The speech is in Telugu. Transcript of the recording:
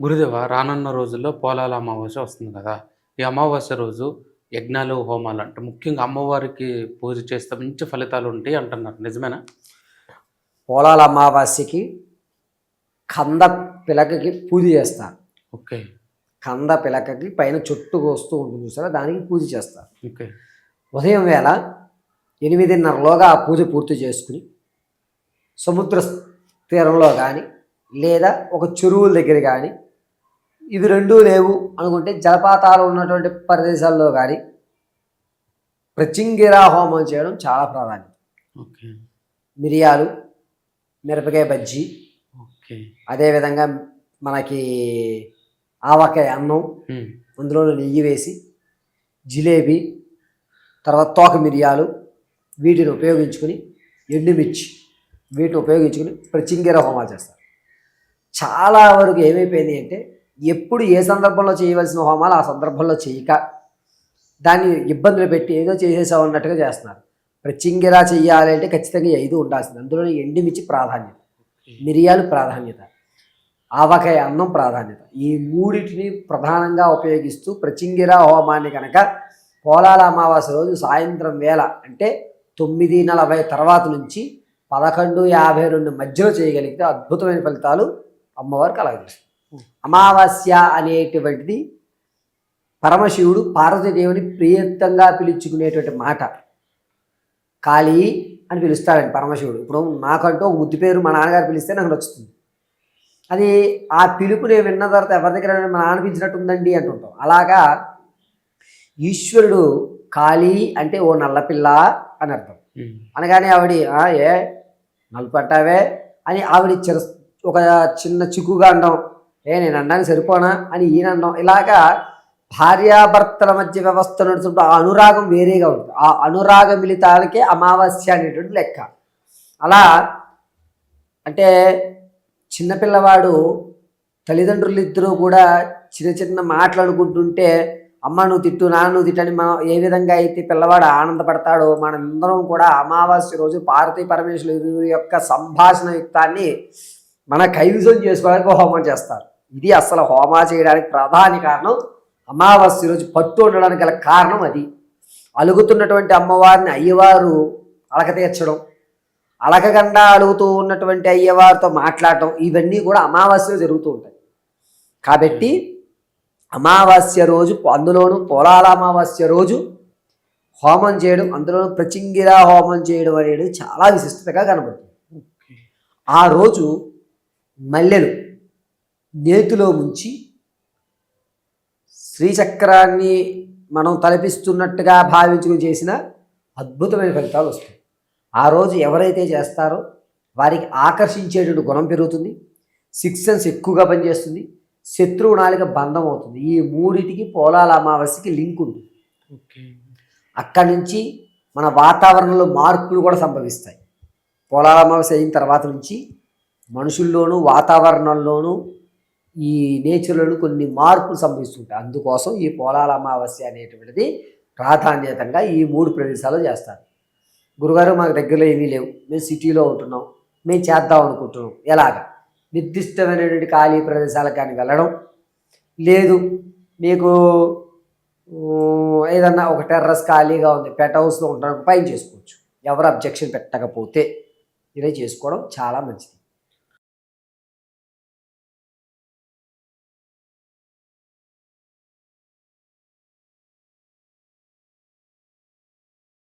గురుదేవ రానున్న రోజుల్లో పోలాల అమావాస్య వస్తుంది కదా. ఈ అమావాస్య రోజు యజ్ఞాలు హోమాలు అంటే ముఖ్యంగా అమ్మవారికి పూజ చేస్తే మంచి ఫలితాలు ఉంటాయి అంటున్నారు. నిజమేనా? పోలాల అమావాస్యకి కంద పిలకకి పూజ చేస్తారు ఓకే. కంద పిలకకి పైన చుట్టు వస్తూ ఉంటుంది చూసారా? దానికి పూజ చేస్తారు ఓకే. ఉదయం వేళ ఎనిమిదిన్నరలోగా ఆ పూజ పూర్తి చేసుకుని సముద్ర తీరంలో కానీ లేదా ఒక చెరువుల దగ్గర కానీ ఇవి రెండూ లేవు అనుకుంటే జలపాతాలు ఉన్నటువంటి ప్రదేశాల్లో కానీ ప్రచింగిరా హోమం చేయడం చాలా ప్రాధాన్యత ఓకే. మిరియాలు మిరపకాయ బజ్జీ ఓకే. అదేవిధంగా మనకి ఆవకాయ అన్నం అందులో నెయ్యి వేసి జిలేబీ తర్వాత తోక మిరియాలు వీటిని ఉపయోగించుకుని ఎండుమిర్చి వీటిని ఉపయోగించుకుని ప్రచింగిర హోమాలు చేస్తారు. చాలా వరకు ఏమైపోయింది అంటే ఎప్పుడు ఏ సందర్భంలో చేయవలసిన హోమాలు ఆ సందర్భంలో చేయక దాన్ని ఇబ్బందులు పెట్టి ఏదో చేసేసావు అన్నట్టుగా చేస్తున్నారు. ప్రచింగిరా చెయ్యాలి అంటే ఖచ్చితంగా ఐదు ఉండాల్సింది. అందులో ఎండుమిర్చి ప్రాధాన్యత మిరియాలు ప్రాధాన్యత ఆవకాయ అన్నం ప్రాధాన్యత. ఈ మూడింటిని ప్రధానంగా ఉపయోగిస్తూ ప్రచింగిర హోమాన్ని కనుక పోలాల అమావాస్య రోజు సాయంత్రం వేళ అంటే తొమ్మిది నలభై తర్వాత నుంచి పదకొండు యాభై రెండు మధ్యలో చేయగలిగితే అద్భుతమైన ఫలితాలు అమ్మవారు కలగజేస్తుంది అమావాస్య అనేటువంటిది పరమశివుడు పార్వతీదేవిని ప్రియత్తంగా పిలుచుకునేటువంటి మాట. కాళీ అని పిలుస్తాడండి పరమశివుడు. ఇప్పుడు నాకంటూ ఒక ముద్దు పేరు మా నాన్నగారు పిలిస్తే నాకు నచ్చుతుంది. అది ఆ పిలుపు నేను విన్న తర్వాత ఎవరి దగ్గర మా నాన్న ఉందండి అంటుంటాం. అలాగా ఈశ్వరుడు కాళీ అంటే ఓ నల్లపిల్ల అని అర్థం. అనగానే ఆవిడ "ఆ, ఏ నలుపు అంటావే? అని ఆవిడ చిర ఒక చిన్న చిక్కుగా అనడం ఏ నేను అనడానికి సరిపోనా అని ఈయన అనడం ఇలాగా భార్యాభర్తల మధ్య వ్యవస్థ నడుచుకుంటూ ఆ అనురాగం వేరేగా ఉంటుంది. ఆ అనురాగ మిలితాలకే అమావాస్య అనేటువంటి లెక్క. అలా అంటే చిన్నపిల్లవాడు తల్లిదండ్రులు ఇద్దరూ కూడా చిన్న చిన్న మాట్లాడుకుంటుంటే అమ్మ నువ్వు తిట్టు నాన్న నువ్వు తిట్టని మనం ఏ విధంగా అయితే పిల్లవాడు ఆనందపడతాడో మనందరం కూడా అమావాస్య రోజు పార్వతీ పరమేశ్వరు యొక్క సంభాషణ యుక్తాన్ని మన కైవిజం చేసుకోవడానికి హోమం చేస్తారు. ఇది అసలు హోమా చేయడానికి ప్రధాన కారణం. అమావాస్య రోజు పట్టు ఉండడానికి గల కారణం అది. అలుగుతున్నటువంటి అమ్మవారిని అయ్యవారు అలక తీర్చడం అలకగండా అలుగుతూ ఉన్నటువంటి అయ్యవారితో మాట్లాడటం ఇవన్నీ కూడా అమావాస్యలో జరుగుతూ ఉంటాయి. కాబట్టి అమావాస్య రోజు అందులోనూ పోలాల అమావాస్య రోజు హోమం చేయడం అందులోనూ ప్రచింగిరా హోమం చేయడం అనేది చాలా విశిష్టతగా కనబడుతుంది. ఆ రోజు మల్లెలు నేతిలో ముంచి శ్రీచక్రాన్ని మనం తలపిస్తున్నట్టుగా భావించుకుని చేసిన అద్భుతమైన ఫలితాలు వస్తాయి. ఆ రోజు ఎవరైతే చేస్తారో వారికి ఆకర్షించేటువంటి గుణం పెరుగుతుంది సిక్స్ సెన్స్ ఎక్కువగా పనిచేస్తుంది శత్రువు నాలుక బంధం అవుతుంది. ఈ మూడిటికి పోలాల అమావాస్యకి లింక్ ఉంది. అక్కడి నుంచి మన వాతావరణంలో మార్పులు కూడా సంభవిస్తాయి. పోలాల అమావాస్య అయిన తర్వాత నుంచి మనుషుల్లోనూ వాతావరణంలోనూ ఈ నేచర్లలో కొన్ని మార్పులు సంభవిస్తుంటాయి. అందుకోసం ఈ పోలాల అమావాస్య అనేటువంటిది ప్రాధాన్యతంగా ఈ మూడు ప్రదేశాలు చేస్తారు. గురుగారు మాకు దగ్గరలో ఏమీ లేవు. మేము సిటీలో ఉంటున్నాం. మేము చేద్దాం అనుకుంటున్నాం. ఎలాగా? నిర్దిష్టమైనటువంటి ఖాళీ ప్రదేశాలకు కానీ వెళ్ళడం? లేదు. మీకు ఏదన్నా ఒక టెర్రస్ ఖాళీగా ఉంది. పెట్ హౌస్లో ఉండడానికి పైన చేసుకోవచ్చు. ఎవరు అబ్జెక్షన్ పెట్టకపోతే ఇలా చేసుకోవడం చాలా మంచిది.